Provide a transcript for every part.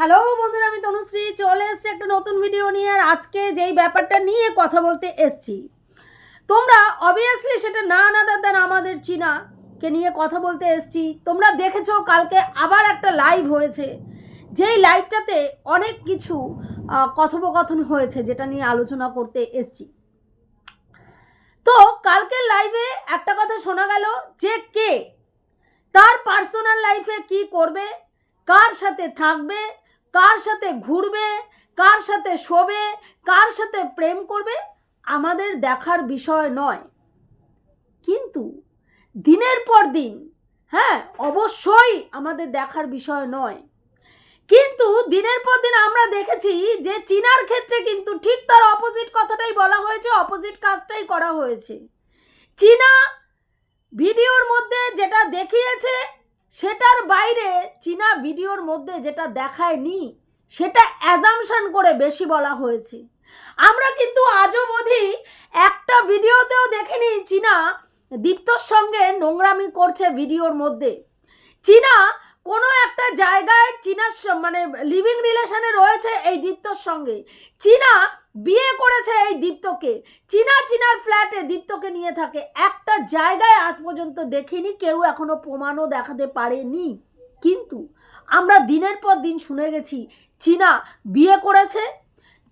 Hello বন্ধুরা, আমি তনুশ্রী। চলে এসেছি একটা নতুন ভিডিও নিয়ে, আর আজকে যেই ব্যাপারটা নিয়ে কথা বলতে এসছি, তোমরা অবভিয়াসলি সেটা না না দাদার আমাদের চীনাকে নিয়ে কথা বলতে এসছি। তোমরা দেখেছ, কালকে আবার একটা লাইভ হয়েছে, যেই লাইভটাতে অনেক কিছু কথোপকথন হয়েছে, যেটা নিয়ে আলোচনা করতে এসছি। তো কালকের লাইভে একটা কথা শোনা গেল, যে কে, তার পার্সোনাল লাইফে কি করবে, কার সাথে থাকবে কার সাথে ঘুরবে, কার সাথে শোবে, কার সাথে প্রেম করবে, আমাদের দেখার বিষয় নয়। কিন্তু দিনের পর দিন হ্যাঁ অবশ্যই আমাদের দেখার বিষয় নয়। কিন্তু দিনের পর দিন আমরা দেখেছি যে চীনার ক্ষেত্রে কিন্তু ঠিক তার অপোজিট কথাটাই বলা হয়েছে অপোজিট কাজটাই করা হয়েছে। চীনা ভিডিওর মধ্যে যেটা দেখিয়েছে সেটার বাইরে চীনা ভিডিওর মধ্যে যেটা দেখায়নি, সেটা অ্যাজামশন করে বেশি বলা হয়েছে। আমরা কিন্তু আজও অবধি একটা ভিডিওতেও দেখিনি চীনা দীপ্তর সঙ্গে নোংরামি করছে ভিডিওর মধ্যে। চীনা কোনো একটা জায়গায় চীনার মানে লিভিং রিলেশনে রয়েছে এই দীপ্তর সঙ্গে। চীনা বিয়ে করেছে এই দীপ্তকে। চীনা চীনার ফ্ল্যাটে দীপ্তকে নিয়ে থাকে। একটা জায়গায় আজ পর্যন্ত দেখিনি, কেউ এখনও প্রমাণও দেখাতে পারেনি। কিন্তু আমরা দিনের পর দিন শুনে গেছি, চীনা বিয়ে করেছে।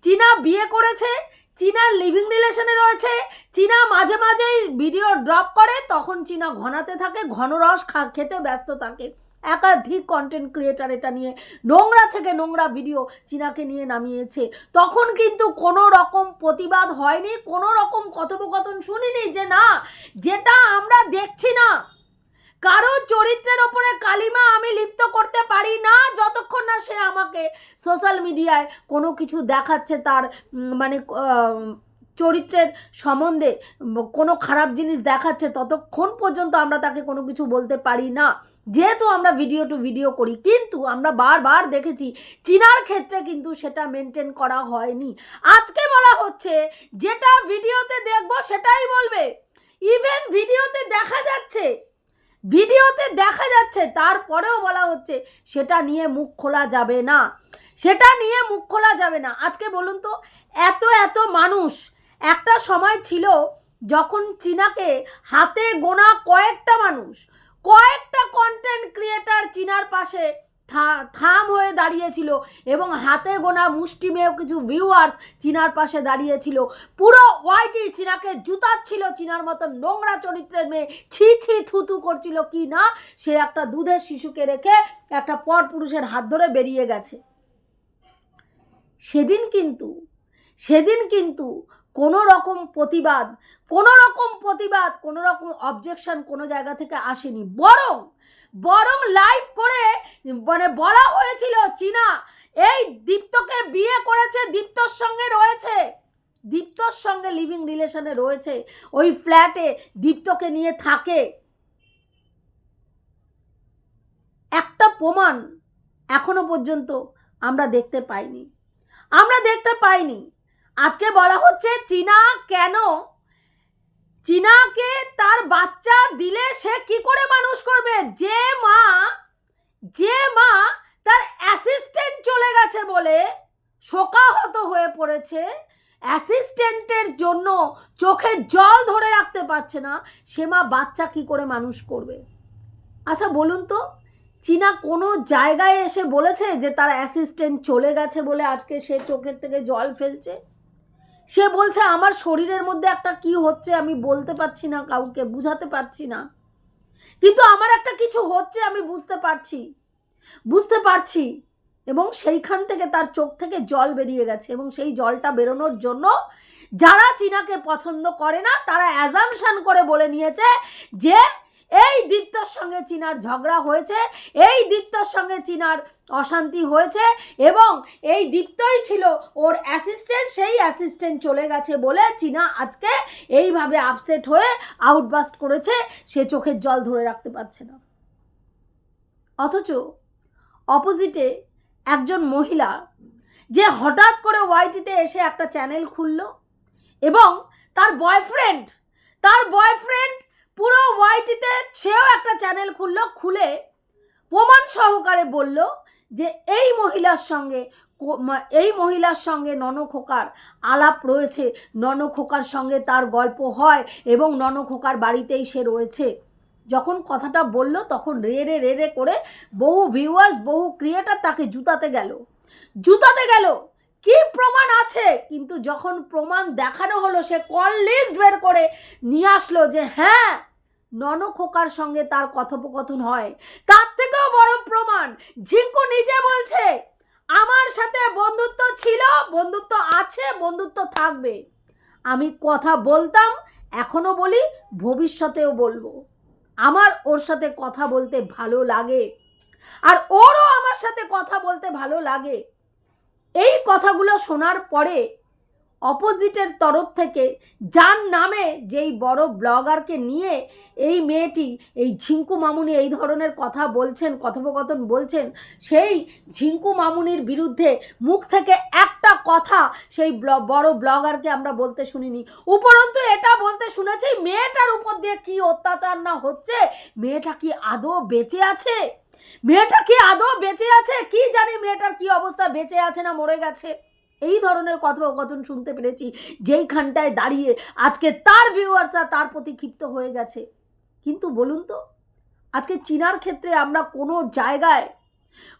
চীনা বিয়ে করেছে চীনার লিভিং রিলেশনে রয়েছে। চীনা মাঝে মাঝেই ভিডিও ড্রপ করে, তখন চীনা ঘনাতে থাকে ঘনরস খা, খেতে ব্যস্ত থাকে। একাধিক কন্টেন্ট ক্রিয়েটার এটা নিয়ে নোংরা থেকে নোংরা ভিডিও চীনাকে নিয়ে নামিয়েছে। তখন কিন্তু কোনো রকম প্রতিবাদ হয়নি, কোনো রকম কথোপকথন শুনিনি যে না, যেটা আমরা দেখছি না। কারও চরিত্রের ওপরে কালিমা আমি লিপ্ত করতে পারি না, যতক্ষণ না সে আমাকে সোশ্যাল মিডিয়ায় কোনো কিছু দেখাচ্ছে তার মানে চরিত্রের সম্বন্ধে কোনো খারাপ জিনিস দেখাচ্ছে, ততক্ষণ পর্যন্ত আমরা তাকে কোনো কিছু বলতে পারি না। যেহেতু আমরা ভিডিও টু ভিডিও করি, কিন্তু আমরা বারবার দেখেছি চীনার ক্ষেত্রে কিন্তু সেটা মেনটেন করা হয়নি। আজকে বলা হচ্ছে, যেটা ভিডিওতে দেখব সেটাই বলবে। ইভেন ভিডিওতে দেখা যাচ্ছে ভিডিওতে দেখা যাচ্ছে, তারপরেও বলা হচ্ছে, সেটা নিয়ে মুখ খোলা যাবে না। সেটা নিয়ে মুখ খোলা যাবে না। আজকে বলুন তো, এত এত মানুষ, একটা সময় ছিল যখন চীনাকে হাতে গোনা কয়েকটা মানুষ, কয়েকটা কন্টেন্ট ক্রিয়েটার চীনার পাশে থাম হয়ে দাঁড়িয়েছিল এবং হাতে গোনা মুষ্টিমেয় কিছু ভিউয়ার্স চীনার পাশে দাঁড়িয়েছিল। পুরো ওয়াইটি চীনাকে জুতাচ্ছিল, চীনার মতো নোংরা চরিত্রের মেয়ে ছি ছি থুতু করছিল কি না, সে একটা দুধের শিশুকে রেখে একটা পর পুরুষের হাত ধরে বেরিয়ে গেছে। সেদিন কিন্তু সেদিন কিন্তু কোনো রকম প্রতিবাদ, কোনো রকম প্রতিবাদ, কোনো রকম অবজেকশন কোনো জায়গা থেকে আসেনি। বরং বরং লাইভ করে মানে বলা হয়েছিল চীনা, এই দীপ্তকে বিয়ে করেছে, দীপ্তর সঙ্গে রয়েছে, দীপ্তর সঙ্গে লিভিং রিলেশনে রয়েছে, ওই ফ্ল্যাটে দীপ্তকে নিয়ে থাকে। একটা প্রমাণ এখনও পর্যন্ত আমরা দেখতে পাইনি। আমরা দেখতে পাইনি। আজকে বলা হচ্ছে চীনা কেন চীনাকে তার বাচ্চা দিলে সে কি করে মানুষ করবে? যে মা যে মা তার অ্যাসিস্ট্যান্ট চলে গেছে বলে শোকাহত হয়ে পড়েছে। অ্যাসিস্ট্যান্টের জন্য চোখে জল ধরে রাখতে পারছে না। সে মা বাচ্চা কি করে মানুষ করবে? আচ্ছা বলুন তো, চীনা কোনো জায়গায় এসে বলেছে যে তার অ্যাসিস্ট্যান্ট চলে গেছে বলে আজকে সে চোখের থেকে জল ফেলছে? সে বলছে, আমার শরীরের মধ্যে একটা কি হচ্ছে আমি বলতে পারছি না কাউকে, বুঝাতে পারছি না। কিন্তু আমার একটা কিছু হচ্ছে আমি বুঝতে পারছি বুঝতে পারছি। এবং সেইখান থেকে তার চোখ থেকে জল বেরিয়ে গেছে এবং সেই জলটা বেরোনোর জন্য যারা চীনাকে পছন্দ করে না, তারা অ্যাজামশান করে বলে নিয়েছে যে এই দীপ্তর সঙ্গে চীনার ঝগড়া হয়েছে, এই দীপ্তর সঙ্গে চীনার অশান্তি হয়েছে এবং এই দীপ্তই ছিল ওর অ্যাসিস্ট্যান্ট সেই অ্যাসিস্ট্যান্ট চলে গেছে বলে চীনা আজকে এইভাবে আপসেট হয়ে আউটবাস্ট করেছে, সে চোখের জল ধরে রাখতে পারছে না। অথচ অপোজিটে একজন মহিলা যে হঠাৎ করে ওয়াইটিতে এসে একটা চ্যানেল খুলল এবং তার বয়ফ্রেন্ড তার বয়ফ্রেন্ড পুরো ওয়াইটিতে সেও একটা চ্যানেল খুললো, খুলে প্রমাণ সহকারে বলল যে এই মহিলার সঙ্গে এই মহিলার সঙ্গে ননখোকার আলাপ রয়েছে। ননখোকার সঙ্গে তার গল্প হয় এবং ননখোকার বাড়িতেই সে রয়েছে। যখন কথাটা বলল তখন রে রে রে করে বহু ভিউয়ার্স বহু ক্রিয়েটার তাকে জুতাতে গেল। জুতাতে গেল। কি প্রমাণ আছে? কিন্তু যখন প্রমাণ দেখানো হলো, সে কল লিস্ট বের করে নিয়ে আসলো যে হ্যাঁ ননখোকার সঙ্গে তার কথোপকথন হয়। তার থেকেও বড় প্রমাণ, ঝিঙ্কু নিজে বলছে, আমার সাথে বন্ধুত্ব ছিল, বন্ধুত্ব আছে, বন্ধুত্ব থাকবে। আমি কথা বলতাম, এখনও বলি, ভবিষ্যতেও বলব। আমার ওর সাথে কথা বলতে ভালো লাগে। আর ওরও আমার সাথে কথা বলতে ভালো লাগে। এই কথাগুলো শোনার পরে অপোজিটের তরফ থেকে যার নামে যেই বড় ব্লগারকে নিয়ে এই মেয়েটি, এই ঝিঙ্কু মামুনি এই ধরনের কথা বলছেন, কথোপকথন বলছেন, সেই ঝিঙ্কু মামুনির বিরুদ্ধে মুখ থেকে একটা কথা সেই বড় ব্লগারকে আমরা বলতে শুনিনি। উপরন্তু এটা বলতে শুনেছি, মেয়েটার উপর দিয়ে কি অত্যাচার না হচ্ছে? মেয়েটা কি আদৌ বেঁচে আছে? মেয়েটা কি আদৌ বেঁচে আছে? কি জানি মেয়েটার কি অবস্থা? বেঁচে আছে না মরে গেছে? এই ধরনের কথোপকথন শুনতে পেরেছি, যেইখানটায় দাঁড়িয়ে আজকে তার ভিউয়ার্সরা তার প্রতি ক্ষিপ্ত হয়ে গেছে। কিন্তু বলুন তো, আজকে চীনার ক্ষেত্রে আমরা কোনো জায়গায়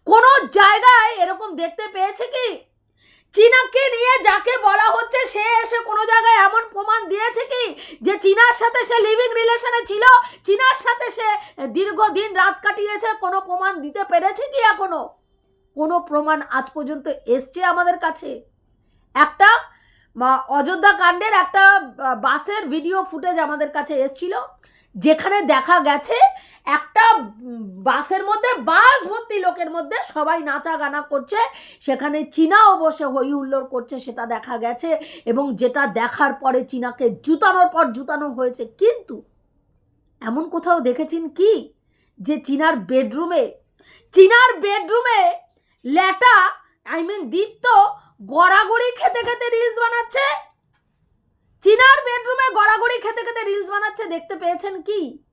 কোনো জায়গায় এরকম দেখতে পেয়েছে কি? চীনাকে নিয়ে যাকে বলা হচ্ছে সে এসে কোনো জায়গায় এমন প্রমাণ দিয়েছে কি? যে চীনার সাথে সে লিভিং রিলেশনে ছিল, চীনার সাথে সে দীর্ঘদিন রাত কাটিয়েছে, কোনো প্রমাণ দিতে পেরেছে কি এখনও? কোনো প্রমাণ আজ পর্যন্ত এসছে আমাদের কাছে? একটা অযোধ্যা কাণ্ডের একটা বাসের ভিডিও ফুটেজ আমাদের কাছে এসছিল, যেখানে দেখা গেছে একটা বাসের মধ্যে বাস ভর্তি লোকের মধ্যে সবাই নাচা গানা করছে, সেখানে চীনাও বসে হই হুল্লোড় করছে, সেটা দেখা গেছে, এবং যেটা দেখার পরে চীনাকে জুতানোর পর জুতানো হয়েছে, কিন্তু এমন কোথাও দেখেছেন কি? যে চীনার বেডরুমে চীনার বেডরুমে ল্যাটা আই মিন দীপ্ত গড়াগড়ি খেতে খেতে রিলস বানাচ্ছে? চিনার বেডরুমে গড়াগড়ি খেতে খেতে রিলস বানাচ্ছে দেখতে পেয়েছেন কি?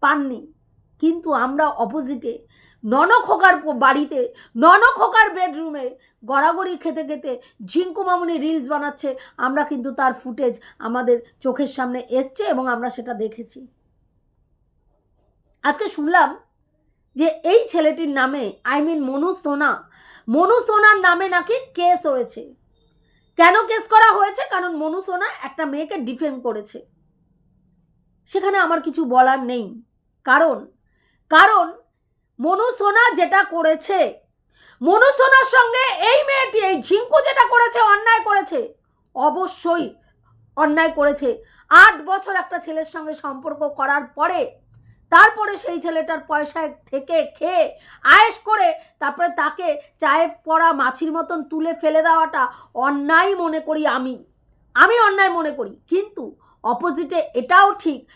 পাননি। কিন্তু আমরা অপোজিটে ননখোকার প- বাড়িতে ননখোকার বেডরুমে গড়াগড়ি খেতে খেতে ঝিঙ্কু মামুনি রিলস বানাচ্ছে। আমরা কিন্তু তার ফুটেজ আমাদের চোখের সামনে এসছে এবং আমরা সেটা দেখেছি। আজকে শুনলাম যে এই ছেলেটির নামে আই মিন মনু সোনা, মনু সোনার নামে নাকি কেস হয়েছে। কেন কেস করা হয়েছে? কারণ মনু সোনা একটা মেয়েকে ডিফেম করেছে। সেখানে আমার কিছু বলার নেই। কারণ কারণ মনু সোনা যেটা করেছে, মনু সোনার সঙ্গে এই মেয়েটি, এই ঝিঙ্কু যেটা করেছে, অন্যায় করেছে, অবশ্যই অন্যায় করেছে। আট বছর একটা ছেলের সঙ্গে সম্পর্ক করার পরে তারপরে সেই ছেলেটার পয়সা থেকে খেয়ে আয়েস করে তারপরে তাকে চায়ে পড়া মাছির মতন তুলে ফেলে দেওয়াটা অন্যায় মনে করি আমি। আমি অন্যায় মনে করি কিন্তু অপোজিটে এটাও ঠিক।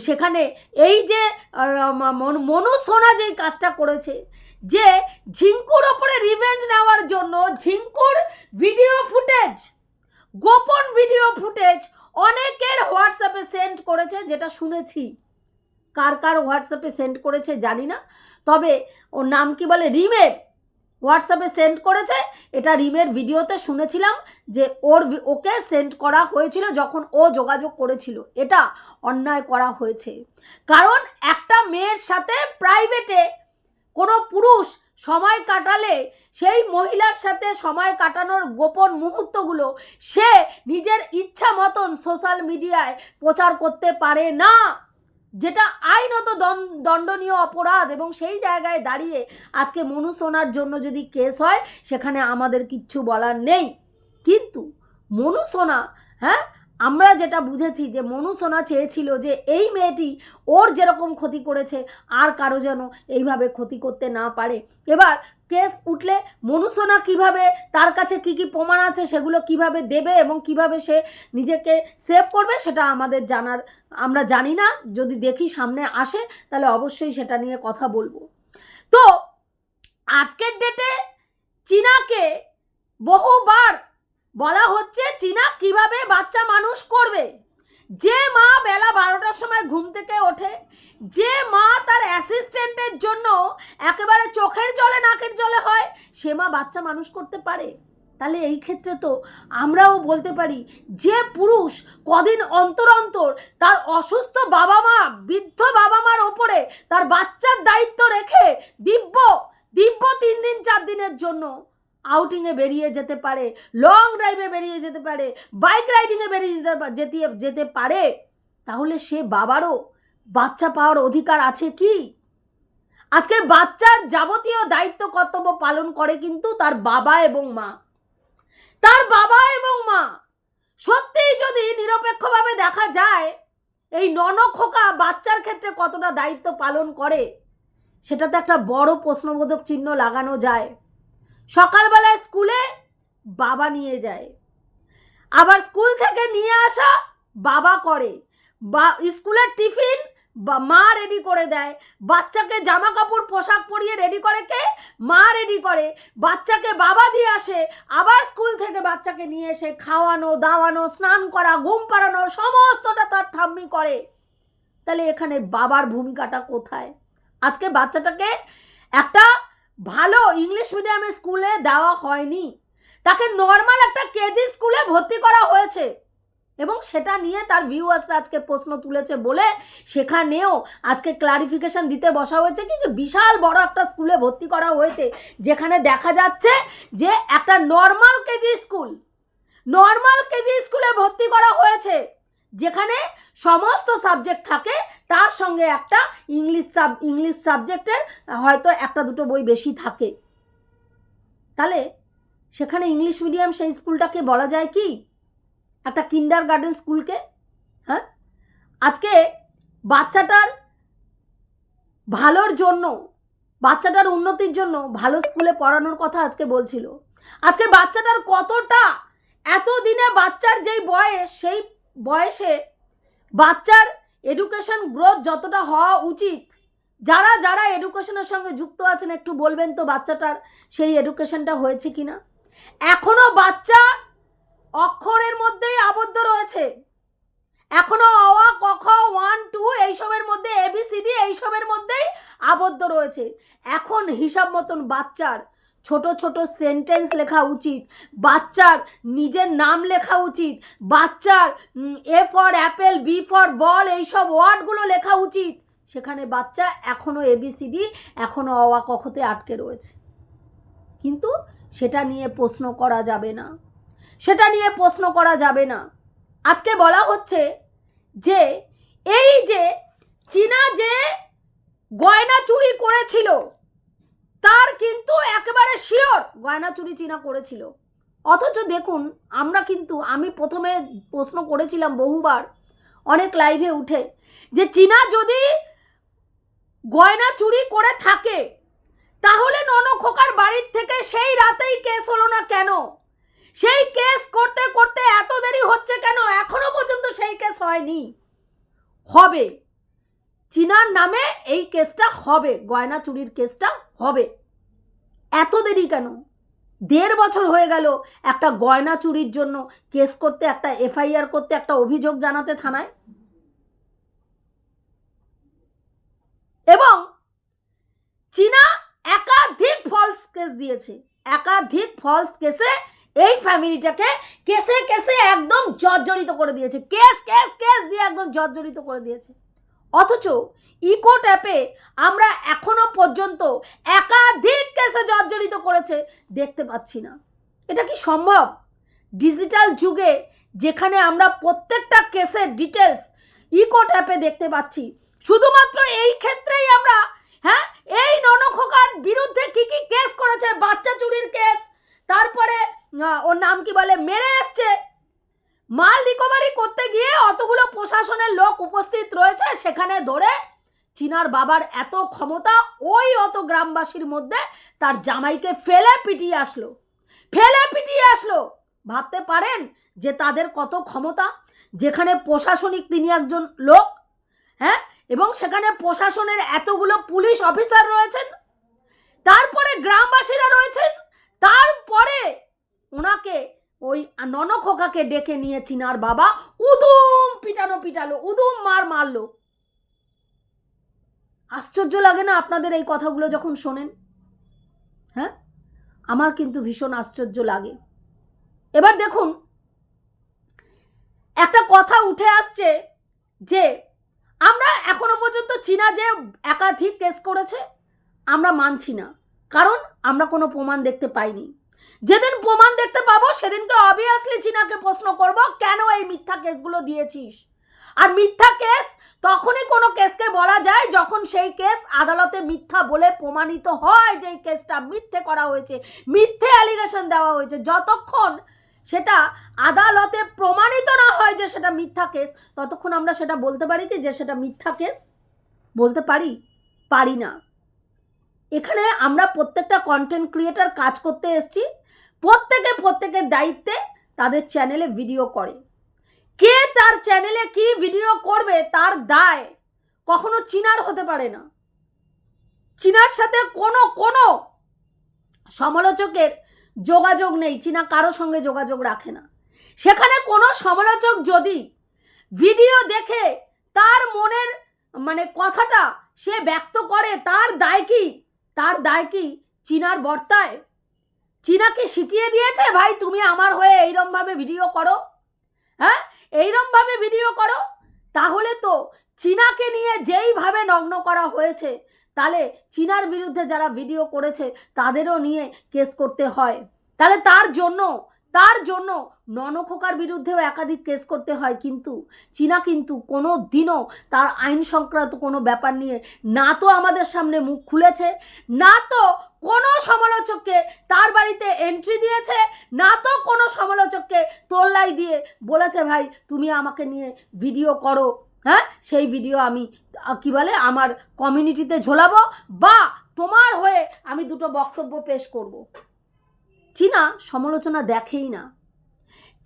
সেখানে এই যে আহ, মন- মনু সোনা যেই কাজটা করেছে যে ঝিঙ্কুর ওপরে রিভেঞ্জ নেওয়ার জন্য ঝিঙ্কুর ভিডিও ফুটেজ গোপন ভিডিও ফুটেজ অনেকের হোয়াটসঅ্যাপে সেন্ড করেছে যেটা শুনেছি। কার কার হোয়াটসঅ্যাপে সেন্ড করেছে জানি না। তবে ওর নাম কি বলে? রিমের। হোয়াটসঅ্যাপে সেন্ড করেছে। এটা রিমের ভিডিওতে শুনেছিলাম যে ওর ওকে সেন্ড করা হয়েছিল যখন ও যোগাযোগ করেছিল। এটা অন্যায় করা হয়েছে। কারণ একটা মেয়ের সাথে প্রাইভেটে কোনো পুরুষ সময় কাটালে, সেই মহিলার সাথে সময় কাটানোর গোপন মুহূর্তগুলো সে নিজের ইচ্ছা মতন সোশ্যাল মিডিয়ায় প্রচার করতে পারে না। যেটা আইনত দণ্ডনীয় অপরাধ এবং সেই জায়গায় দাঁড়িয়ে আজকে মনু সোনার জন্য যদি কেস হয়, সেখানে আমাদের কিচ্ছু বলার নেই। কিন্তু মনু সোনা হ্যাঁ? আমরা যেটা বুঝেছি যে মনু সোনা চেয়েছিল যে এই মেয়েটি ওর যেরকম ক্ষতি করেছে, আর কারও যেন এইভাবে ক্ষতি করতে না পারে। এবার কেস উঠলে মনু সোনা কীভাবে, তার কাছে কি কি প্রমাণ আছে সেগুলো কীভাবে দেবে এবং কীভাবে সে নিজেকে সেভ করবে সেটা আমাদের জানার, আমরা জানি না। যদি দেখি সামনে আসে, তাহলে অবশ্যই সেটা নিয়ে কথা বলব। তো, আজকের ডেটে চীনাকে বহুবার বলা হচ্ছে চীনা কীভাবে বাচ্চা মানুষ করবে? যে মা বেলা বারোটার সময় ঘুম থেকে ওঠে, যে মা তার অ্যাসিস্ট্যান্টের জন্য একেবারে চোখের জলে, নাকের জলে হয়, সে মা বাচ্চা মানুষ করতে পারে? তাহলে এই ক্ষেত্রে তো আমরাও বলতে পারি, যে পুরুষ কদিন অন্তর অন্তর তার অসুস্থ বাবা মা, বৃদ্ধ বাবা মার ওপরে তার বাচ্চার দায়িত্ব রেখে দিব্য দিব্য তিন দিন, চার দিনের জন্য আউটিংয়ে বেরিয়ে যেতে পারে লং ড্রাইভে বেরিয়ে যেতে পারে বাইক রাইডিংয়ে বেরিয়ে যেতে যেতে যেতে পারে, তাহলে সে বাবারও বাচ্চা পাওয়ার অধিকার আছে কি? আজকে বাচ্চার যাবতীয় দায়িত্ব কর্তব্য পালন করে কিন্তু তার বাবা এবং মা। তার বাবা এবং মা। সত্যিই যদি নিরপেক্ষভাবে দেখা যায়, এই ননখোকা বাচ্চার ক্ষেত্রে কতটা দায়িত্ব পালন করে, সেটাতে একটা বড় প্রশ্নবোধক চিহ্ন লাগানো যায়। সকালবেলায় স্কুলে বাবা নিয়ে যায়। আবার স্কুল থেকে নিয়ে আসা বাবা করে। বা, স্কুলের টিফিন বা, মা রেডি করে দেয়। বাচ্চাকে জামা কাপড় পোশাক পরিয়ে রেডি করে কে? মা রেডি করে। বাচ্চাকে বাবা দিয়ে আসে। আবার স্কুল থেকে বাচ্চাকে নিয়ে এসে খাওয়ানো, দাওয়ানো, স্নান করা, ঘুম পাড়ানো, সমস্তটা তার ঠাম্মি করে। তাহলে এখানে বাবার ভূমিকাটা কোথায়? আজকে বাচ্চাটাকে একটা ভালো ইংলিশ মিডিয়ামে স্কুলে দেওয়া হয়নি। তাকে নর্মাল একটা কেজি স্কুলে ভর্তি করা হয়েছে। এবং সেটা নিয়ে তার ভিউয়ার্সরা আজকে প্রশ্ন তুলেছে বলে সেখানেও আজকে ক্লারিফিকেশন দিতে বসা হয়েছে কিন্তু বিশাল বড় একটা স্কুলে ভর্তি করা হয়েছে, যেখানে দেখা যাচ্ছে যে একটা normal KG school normal KG স্কুলে ভর্তি করা হয়েছে। যেখানে সমস্ত সাবজেক্ট থাকে, তার সঙ্গে একটা ইংলিশ সাব ইংলিশ সাবজেক্টের হয়তো একটা দুটো বই বেশি থাকে। তাহলে সেখানে ইংলিশ মিডিয়াম সেই স্কুলটাকে বলা যায় কি? একটা কিন্ডার গার্ডেন স্কুলকে হ্যাঁ? আজকে বাচ্চাটার ভালোর জন্য, বাচ্চাটার উন্নতির জন্য ভালো স্কুলে পড়ানোর কথা আজকে বলছিল। আজকে বাচ্চাটার কতটা এত দিনে বাচ্চার যেই বয়স, সেই বয়সে বাচ্চার এডুকেশন গ্রোথ যতটা হওয়া উচিত, যারা যারা এডুকেশনের সঙ্গে যুক্ত আছেন, একটু বলবেন তো বাচ্চাটার সেই এডুকেশনটা হয়েছে কি না এখনও বাচ্চা অক্ষরের মধ্যেই আবদ্ধ রয়েছে। এখনও অওয়া কখ ওয়ান টু এইসবের মধ্যে এবিসিডি এইসবের মধ্যেই আবদ্ধ রয়েছে। এখন হিসাব মতন বাচ্চার ছোট ছোট সেন্টেন্স লেখা উচিত। বাচ্চার নিজের নাম লেখা উচিত। বাচ্চার A for apple B for ball এইসব ওয়ার্ডগুলো লেখা উচিত। সেখানে বাচ্চা এখনও এবিসিডি এখনও অওয়া কখতে আটকে রয়েছে। কিন্তু সেটা নিয়ে প্রশ্ন করা যাবে না। সেটা নিয়ে প্রশ্ন করা যাবে না। আজকে বলা হচ্ছে যে, এই যে চীনা যে গয়না চুরি করেছিল তার কিন্তু একেবারে শিওর গয়না চুরি চীনা করেছিল। অথচ দেখুন, আমরা কিন্তু, আমি প্রথমে প্রশ্ন করেছিলাম বহুবার, অনেক লাইভে উঠে, যে চীনা যদি গয়না চুরি করে থাকে, তাহলে ননখোকার বাড়ির থেকে সেই রাতেই কেস হলো না কেন? সেই কেস করতে করতে এত দেরি হচ্ছে কেন? এখনও পর্যন্ত সেই কেস হয়নি। হবে। চীনার নামে এই কেসটা হবে, গয়না চুরির কেসটা হবে। এত দেরি কেন? দেড় বছর হয়ে গেল একটা গয়না চুরির জন্য কেস করতে, একটা এফআইআর করতে, একটা অভিযোগ জানাতে থানায়। এবং চীনা একাধিক ফলস কেস দিয়েছে। একাধিক ফলস কেসে এই ফ্যামিলিটাকে কেসে কেসে একদম জর্জরিত করে দিয়েছে। কেস কেস কেস দিয়ে একদম জর্জরিত করে দিয়েছে। অথচ ইকো ট্যাপে আমরা এখনও পর্যন্ত একাধিক কেসে জর্জরিত করেছে, দেখতে পাচ্ছি না। এটা কি সম্ভব? ডিজিটাল যুগে যেখানে আমরা প্রত্যেকটা কেসের ডিটেলস ইকো ট্যাপে দেখতে পাচ্ছি, শুধুমাত্র এই ক্ষেত্রেই আমরা হ্যাঁ এই ননখোকার বিরুদ্ধে কি কি কেস করেছে, বাচ্চা চুরির কেস, তারপরে ওর নাম কি বলে, মেরে এসছে মাল রিকভারি করতে গিয়ে অতগুলো প্রশাসনের লোক উপস্থিত রয়েছে, সেখানে ধরে চিনার বাবার এত ক্ষমতা, ওই অত গ্রামবাসীর মধ্যে তার জামাইকে ফেলে পিটিয়ে আসলো। ফেলে পিটিয়ে আসলো। ভাবতে পারেন যে তাদের কত ক্ষমতা? যেখানে প্রশাসনিক তিনি একজন লোক হ্যাঁ? এবং সেখানে প্রশাসনের এতগুলো পুলিশ অফিসার রয়েছেন। তারপরে গ্রামবাসীরা রয়েছেন। তারপরে ওনাকে ওই ননখোকাকে ডেকে নিয়ে চিনার বাবা উদুম পিটানো পিটালো, উদুম মার মারলো। আশ্চর্য লাগে না আপনাদের এই কথাগুলো যখন শোনেন? হ্যাঁ? আমার কিন্তু ভীষণ আশ্চর্য লাগে। এবার দেখুন, একটা কথা উঠে আসছে যে, আমরা এখনও পর্যন্ত চীনা যে একাধিক কেস করেছে, আমরা মানছি না। কারণ আমরা কোনো প্রমাণ দেখতে পাইনি। যেদিন প্রমাণ দেখতে পাবো, সেদিনকে অবভিয়াসলি চীনাকে প্রশ্ন করব, কেন এই মিথ্যা কেসগুলো দিয়েছিস? আর মিথ্যা কেস, তখনই কোনো কেসকে বলা যায় যখন সেই কেস আদালতে মিথ্যা বলে প্রমাণিত হয় যে এই কেসটা মিথ্যে করা হয়েছে, মিথ্যে অ্যালিগেশন দেওয়া হয়েছে। যতক্ষণ সেটা আদালতে প্রমাণিত না হয় যে সেটা মিথ্যা কেস, ততক্ষণ আমরা সেটা বলতে পারি কি যে সেটা মিথ্যা কেস? বলতে পারি? পারি না। এখানে আমরা প্রত্যেকটা কন্টেন্ট ক্রিয়েটার কাজ করতে এসছি। প্রত্যেকে প্রত্যেকের দায়িত্বে তাদের চ্যানেলে ভিডিও করে। কে তার চ্যানেলে কি ভিডিও করবে তার দায় কখনো চিনার হতে পারে না। চীনার সাথে কোনো কোনো সমালোচকের যোগাযোগ নেই, চীনা কারও সঙ্গে যোগাযোগ রাখে না। সেখানে কোনো সমালোচক যদি ভিডিও দেখে তার মনের মানে কথাটা সে ব্যক্ত করে, তার দায় কি? তার দায় কি চীনার বর্তায়? চীনাকে শিখিয়ে দিয়েছে ভাই তুমি আমার হয়ে এইরমভাবে ভিডিও করো? হ্যাঁ? এইরমভাবে ভিডিও করো? তাহলে তো চীনাকে নিয়ে যেইভাবে নগ্ন করা হয়েছে তাহলে চীনার বিরুদ্ধে যারা ভিডিও করেছে, তাদেরও নিয়ে কেস করতে হয়। তাহলে তার জন্য তার জন্য ননখোকার বিরুদ্ধেও একাধিক কেস করতে হয় কিন্তু, চীনা কিন্তু কোনো দিনও তার আইন সংক্রান্ত কোনো ব্যাপার নিয়ে না তো আমাদের সামনে মুখ খুলেছে, না তো কোনো সমালোচককে তার বাড়িতে এন্ট্রি দিয়েছে, না তো কোনো সমালোচককে তোল্লাই দিয়ে বলেছে, ভাই, তুমি আমাকে নিয়ে ভিডিও করো। হ্যাঁ সেই ভিডিও আমি, কি বলে, আমার কমিউনিটিতে ঝোলাবো বা তোমার হয়ে আমি দুটো বক্তব্য পেশ করব। চীনা সমালোচনা দেখেই না।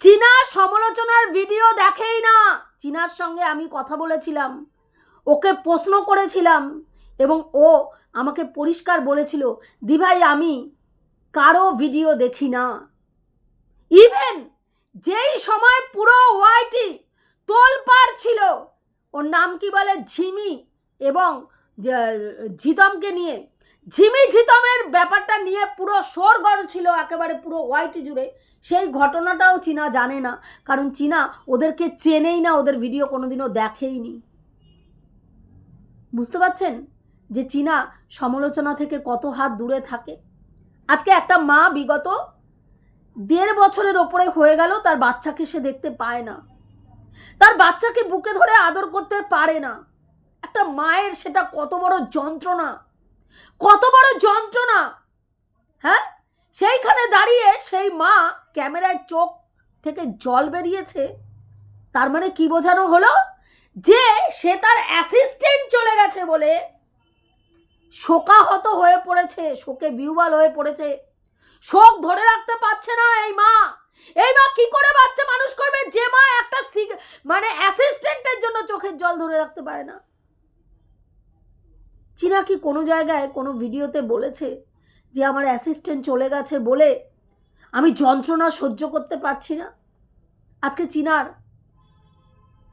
চীনা সমালোচনার ভিডিও দেখেই না। চীনার সঙ্গে আমি কথা বলেছিলাম। ওকে প্রশ্ন করেছিলাম এবং ও আমাকে পরিষ্কার বলেছিল, দিভাই, আমি কারও ভিডিও দেখি না। ইভেন যেই সময় পুরো ওয়াইটি তোলপাড় ছিল, ওর নাম কি বলে? ঝিমি এবং ঝিতমকে নিয়ে ঝিমি ঝিতমের ব্যাপারটা নিয়ে পুরো শোরগোল ছিল একেবারে পুরো ওয়াইটি জুড়ে। সেই ঘটনাটাও চীনা জানে না, কারণ চীনা ওদেরকে চেনেই না, ওদের ভিডিও কোনোদিনও দেখেইনি। বুঝতে পারছেন যে চীনা সমালোচনা থেকে কত হাত দূরে থাকে? আজকে একটা মা বিগত দেড় বছরের ওপরে হয়ে গেল, তার বাচ্চাকে সে দেখতে পায় না। তার বাচ্চাকে বুকে ধরে আদর করতে পারে না। একটা মায়ের সেটা কত বড় যন্ত্রণা। কত বড় যন্ত্রণা। হ্যাঁ? সেইখানে দাঁড়িয়ে সেই মা ক্যামেরায় চোখ থেকে জল বেরিয়েছে। তার মানে কি বোঝানো হলো? যে সে তার অ্যাসিস্ট্যান্ট চলে গেছে বলে শোকাহত হয়ে পড়েছে, শোকে বিউবাল হয়ে পড়েছে। শোক ধরে রাখতে পারছে না এই মা। এই মা কি করে বাচ্চা মানুষ করবে? যে মা একটা মানে অ্যাসিস্ট্যান্টের জন্য চোখের জল ধরে রাখতে পারে না। চীনা কি কোনো জায়গায় কোনো ভিডিওতে বলেছে যে আমার অ্যাসিস্ট্যান্ট চলে গেছে বলে আমি যন্ত্রণা সহ্য করতে পারছি না? আজকে চীনার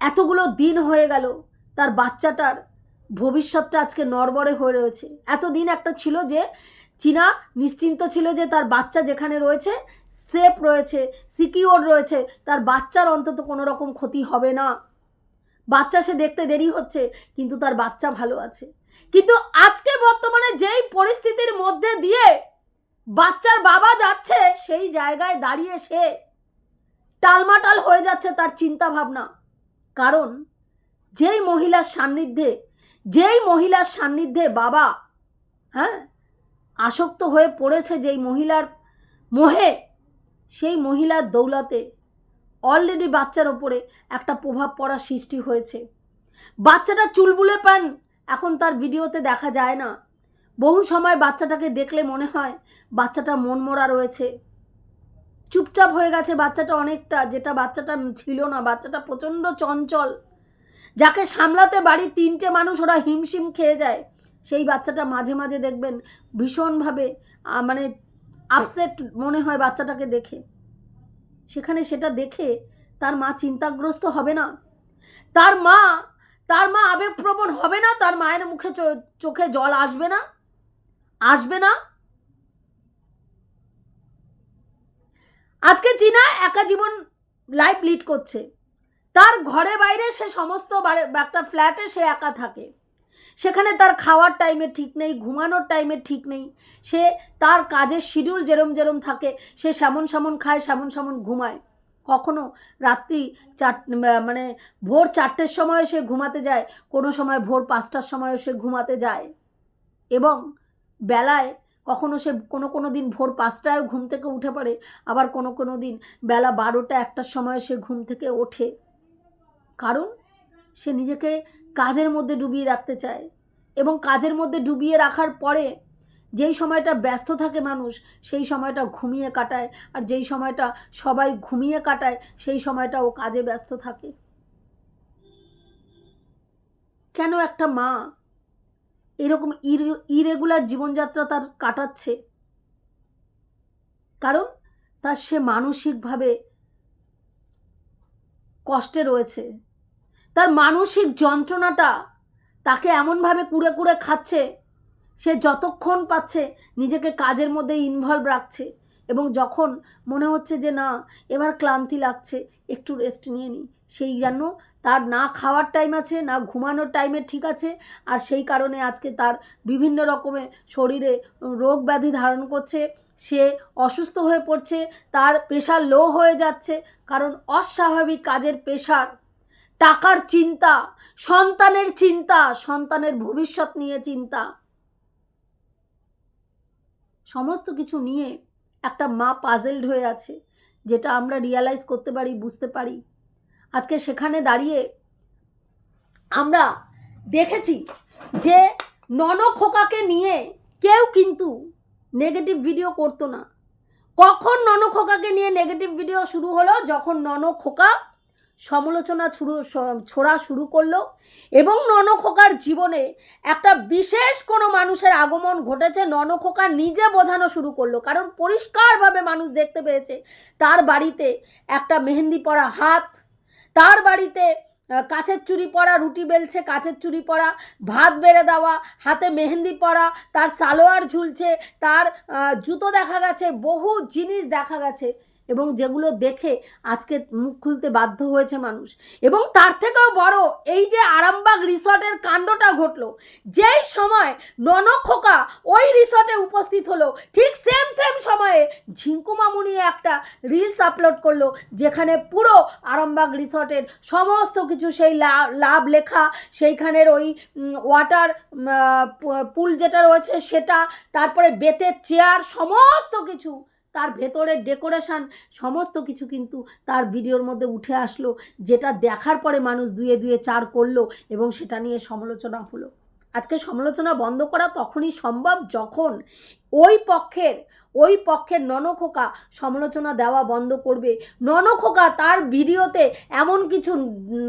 এতগুলো দিন হয়ে গেল, তার বাচ্চাটার ভবিষ্যৎটা আজকে নড়বড়ে হয়ে রয়েছে। এতদিন একটা ছিল যে চীনা নিশ্চিন্ত ছিল যে তার বাচ্চা যেখানে রয়েছে সেফ রয়েছে সিকিওর রয়েছে, তার বাচ্চার অন্তত কোনো রকম ক্ষতি হবে না। বাচ্চা সে দেখতে দেরি হচ্ছে, কিন্তু তার বাচ্চা ভালো আছে। কিন্তু আজকে বর্তমানে যেই পরিস্থিতির মধ্যে দিয়ে বাচ্চার বাবা যাচ্ছে, সেই জায়গায় দাঁড়িয়ে সে টালমাটাল হয়ে যাচ্ছে তার চিন্তা ভাবনা কারণ যেই মহিলার সান্নিধ্যে, যেই মহিলার সান্নিধ্যে বাবা হ্যাঁ আসক্ত হয়ে পড়েছে যেই মহিলার মোহে, সেই মহিলার দৌলতে অলরেডি বাচ্চার ওপরে একটা প্রভাব পড়ার সৃষ্টি হয়েছে। বাচ্চাটা চুলবুলে পান, এখন তার ভিডিওতে দেখা যায় না। বহু সময় বাচ্চাটাকে দেখলে মনে হয় বাচ্চাটা মনমরা রয়েছে। চুপচাপ হয়ে গেছে বাচ্চাটা অনেকটা, যেটা বাচ্চাটা ছিল না, বাচ্চাটা প্রচণ্ড চঞ্চল। যাকে সামলাতে বাড়ির তিনটে মানুষ ওরা হিমশিম খেয়ে যায়, সেই বাচ্চাটা মাঝে মাঝে দেখবেন ভীষণভাবে মানে আপসেট মনে হয় বাচ্চাটাকে দেখে। সেখানে সেটা দেখে তার মা চিন্তাগ্রস্ত হবে না। তার মা তার মা আবেগপ্রবণ হবে না, তার মায়ের মুখে চোখে জল আসবে না? আসবে না? আজকে চীনা একা জীবন লাইফ লিড করছে। তার ঘরে বাইরে সে সমস্ত একটা ফ্ল্যাটে সে একা থাকে। সেখানে তার খাওয়ার টাইমে ঠিক নেই, ঘুমানোর টাইমে ঠিক নেই। সে তার কাজের শিডিউল যেরম যেরম থাকে, সে সেমন সেমন খায়, সেমন সেমন ঘুমায়। কখনো রাত্রি চার মানে ভোর চারটের সময় সে ঘুমাতে যায়, কোনো সময় ভোর পাঁচটার সময়ও সে ঘুমাতে যায়। এবং বেলায় কখনো সে কোনো কোনো দিন ভোর পাঁচটায়ও ঘুম থেকে উঠে পড়ে, আবার কোনো কোনো দিন বেলা বারোটা একটার সময় সে ঘুম থেকে ওঠে। কারণ সে নিজেকে কাজের মধ্যে ডুবিয়ে রাখতে চায় এবং কাজের মধ্যে ডুবিয়ে রাখার পরে যেই সময়টা ব্যস্ত থাকে মানুষ, সেই সময়টা ঘুমিয়ে কাটায় আর যেই সময়টা সবাই ঘুমিয়ে কাটায়, সেই সময়টা ও কাজে ব্যস্ত থাকে। কেন একটা মা এরকম ইরেগুলার জীবনযাত্রা তার কাটাচ্ছে? কারণ তার সে মানসিকভাবে কষ্টে রয়েছে। তার মানসিক যন্ত্রণাটা তাকে এমনভাবে কুড়ে কুড়ে খাচ্ছে, সে যতক্ষণ পাচ্ছে নিজেকে কাজের মধ্যে ইনভলভ রাখছে এবং যখন মনে হচ্ছে যে না, এবার ক্লান্তি লাগছে, একটু রেস্ট নিয়ে নিই সেই জন্য তার না খাওয়ার টাইম আছে, না ঘুমানোর টাইমে ঠিক আছে আর সেই কারণে আজকে তার বিভিন্ন রকমের শরীরে রোগ ব্যাধি ধারণ করছে, সে অসুস্থ হয়ে পড়ছে, তার প্রেশার লো হয়ে যাচ্ছে কারণ অস্বাভাবিক কাজের প্রেশার টাকার চিন্তা, সন্তানের চিন্তা, সন্তানের ভবিষ্যৎ নিয়ে চিন্তা। সমস্ত কিছু নিয়ে একটা মা পাজেলড হয়ে আছে, যেটা আমরা রিয়ালাইজ করতে পারি, বুঝতে পারি। আজকে সেখানে দাঁড়িয়ে আমরা দেখেছি যে নন খোকাকে নিয়ে কেউ কিন্তু নেগেটিভ ভিডিও করতো না। কখন নন খোকাকে নিয়ে নেগেটিভ ভিডিও শুরু হলো? যখন নন খোকা সমালোচনা শুরু ছোড়া শুরু করল এবং ননখোকার জীবনে একটা বিশেষ কোনো মানুষের আগমন ঘটেছে। ননখোকা নিজে বোঝানো শুরু করল। কারণ পরিষ্কারভাবে মানুষ দেখতে পেয়েছে, তার বাড়িতে একটা মেহেন্দি পরা হাত, তার বাড়িতে কাচের চুড়ি পরা রুটি বেলছে, কাচের চুড়ি পরা ভাত বেড়ে দেওয়া, হাতে মেহেন্দি পরা, তার সালোয়ার ঝুলছে, তার জুতো দেখা গেছে, বহু জিনিস দেখা গেছে। এবং যেগুলো দেখে আজকে মুখ খুলতে বাধ্য হয়েছে মানুষ। এবং তার থেকেও বড় এই যে আরামবাগ রিসর্টের কাণ্ডটা ঘটলো, যেই সময় ননখোকা ওই রিসর্টে উপস্থিত হলো, ঠিক সেম সেম সময়ে ঝিঙ্কু মামুনি একটা রিলস আপলোড করল, যেখানে পুরো আরামবাগ রিসর্টের সমস্ত কিছু সেই লাভ লেখা, সেইখানের ওই ওয়াটার পুল যেটা রয়েছে সেটা, তারপরে বেতের চেয়ার সমস্ত কিছু তার ভেতরের ডেকোরেশন সমস্ত কিছু কিন্তু তার ভিডিওর মধ্যে উঠে আসলো, যেটা দেখার পরে মানুষ দুয়ে দুয়ে চার করল এবং সেটা নিয়ে সমালোচনা হলো। আজকে সমালোচনা বন্ধ করা তখনই সম্ভব যখন ওই পক্ষের ওই পক্ষের ননখোকা সমালোচনা দেওয়া বন্ধ করবে। ননখোকা তার ভিডিওতে এমন কিছু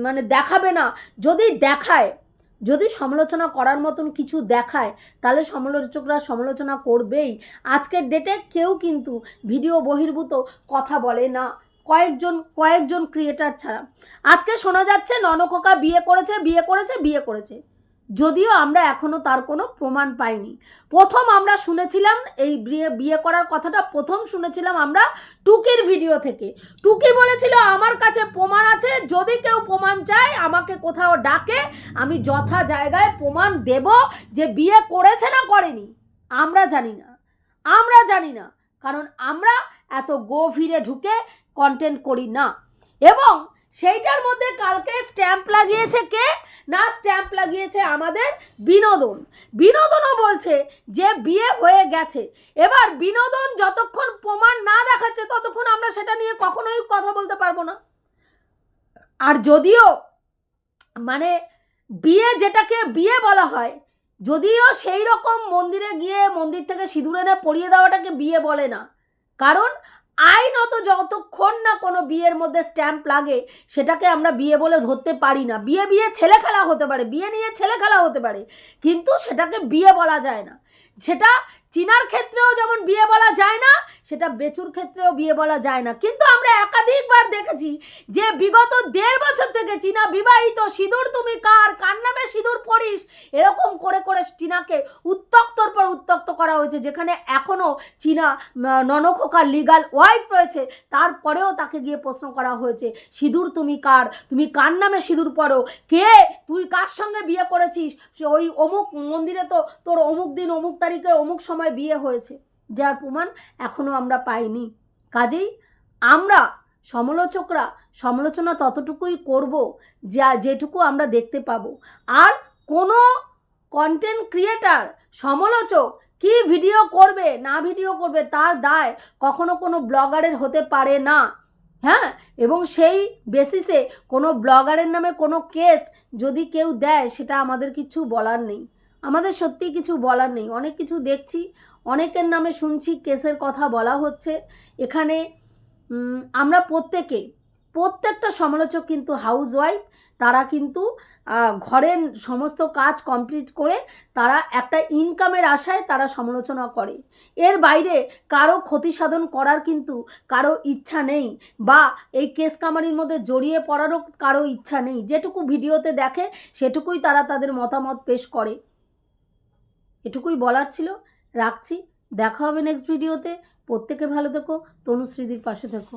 মানে দেখাবে না। যদি দেখায় যদি সমালোচনা করার মতন কিছু দেখায়, তাহলে সমালোচকরা সমালোচনা করবেই। আজকের ডেটে কেউ কিন্তু ভিডিও বহির্ভূত কথা বলে না। কয়েকজন কয়েকজন ক্রিয়েটার ছাড়া। আজকে শোনা যাচ্ছে, ননকোকা বিয়ে করেছে বিয়ে করেছে বিয়ে করেছে। যদিও আমরা এখনও তার কোনো প্রমাণ পাইনি। প্রথম আমরা শুনেছিলাম এই বিয়ে বিয়ে করার কথাটা প্রথম শুনেছিলাম আমরা টুকির ভিডিও থেকে। টুকি বলেছিল, আমার কাছে প্রমাণ আছে, যদি কেউ প্রমাণ চায়, আমাকে কোথাও ডাকে, আমি যথা জায়গায় প্রমাণ দেব যে বিয়ে করেছে না করেনি। আমরা জানি না। আমরা জানি না, কারণ আমরা এত গভীরে ঢুকে কন্টেন্ট করি না। এবং সেইটার মধ্যে কালকে স্ট্যাম্প লাগিয়েছে কে? না, স্ট্যাম্প লাগিয়েছে আমাদের বিনোদন। বিনোদনও বলছে যে বিয়ে হয়ে গেছে। এবার বিনোদন যতক্ষণ প্রমাণ না দেখাচ্ছে, ততক্ষণ আমরা সেটা নিয়ে কখনোই কথা বলতে পারব না। আর যদিও মানে বিয়ে যেটাকে বিয়ে বলা হয়, যদিও সেই রকম মন্দিরে গিয়ে মন্দির থেকে সিঁদুর এনে পরিয়ে দেওয়াটাকে বিয়ে বলে না। কারণ আইনত যতক্ষণ না কোনো বিয়ের মধ্যে স্ট্যাম্প লাগে, সেটাকে আমরা বিয়ে বলে ধরতে পারি না। বিয়ে বিয়ে ছেলে খেলা হতে পারে, বিয়ে নিয়ে ছেলে খেলা হতে পারে, কিন্তু সেটাকে বিয়ে বলা যায় না। সেটা চিনার ক্ষেত্রেও যেমন বিয়ে বলা যায় না, সেটা বেচুর ক্ষেত্রেও বিয়ে বলা যায় না। কিন্তু আমরা একাধিকবার দেখেছি যে বিগত দেড় বছর থেকে চীনা বিবাহিত সিঁদুর তুমি কার কার নামে সিঁদুর পড়িস এরকম করে করে চীনাকে উত্তক্তর পর উত্তক্ত করা হয়েছে, যেখানে এখনও চীনা ননখোকার লিগাল ওয়াইফ রয়েছে। তারপরেও তাকে গিয়ে প্রশ্ন করা হয়েছে, সিঁদুর তুমি কার? তুমি কার নামে সিঁদুর পড়ো কে? তুই কার সঙ্গে বিয়ে করেছিস? ওই অমুক মন্দিরে তো তোর অমুক দিন, অমুক তারিখে অমুক সময় বিয়ে হয়েছে, যার প্রমাণ এখনও আমরা পাইনি। কাজেই আমরা সমালোচকরা সমালোচনা ততটুকুই করব যা, যেটুকু আমরা দেখতে পাবো। আর কোনো কন্টেন্ট ক্রিয়েটার সমালোচক কি ভিডিও করবে, না ভিডিও করবে, তার দায় কখনো কোনো ব্লগারের হতে পারে না। হ্যাঁ? এবং সেই বেসিসে কোনো ব্লগারের নামে কোনো কেস যদি কেউ দেয়, সেটা আমাদের কিছু বলার নেই। আমাদের সত্যি কিছু বলার নেই। অনেক কিছু দেখছি, অনেকের নামে শুনছি, কেসের কথা বলা হচ্ছে। এখানে আমরা প্রত্যেকে, প্রত্যেকটা সমালোচক কিন্তু হাউস ওয়াইফ তারা কিন্তু ঘরের সমস্ত কাজ কমপ্লিট করে তারা একটা ইনকামের আশায় তারা সমালোচনা করে। এর বাইরে কারও ক্ষতি সাধন করার কিন্তু কারও ইচ্ছা নেই বা এই কেস কামারির মধ্যে জড়িয়ে পড়ারও কারও ইচ্ছা নেই। যেটুকু ভিডিওতে দেখে, সেটুকুই তারা তাদের মতামত পেশ করে। এটুকুই বলার ছিল। রাখছি। দেখা হবে নেক্সট ভিডিওতে প্রত্যেকে ভালো থেকো। তনুশ্রীদির পাশে থেকো।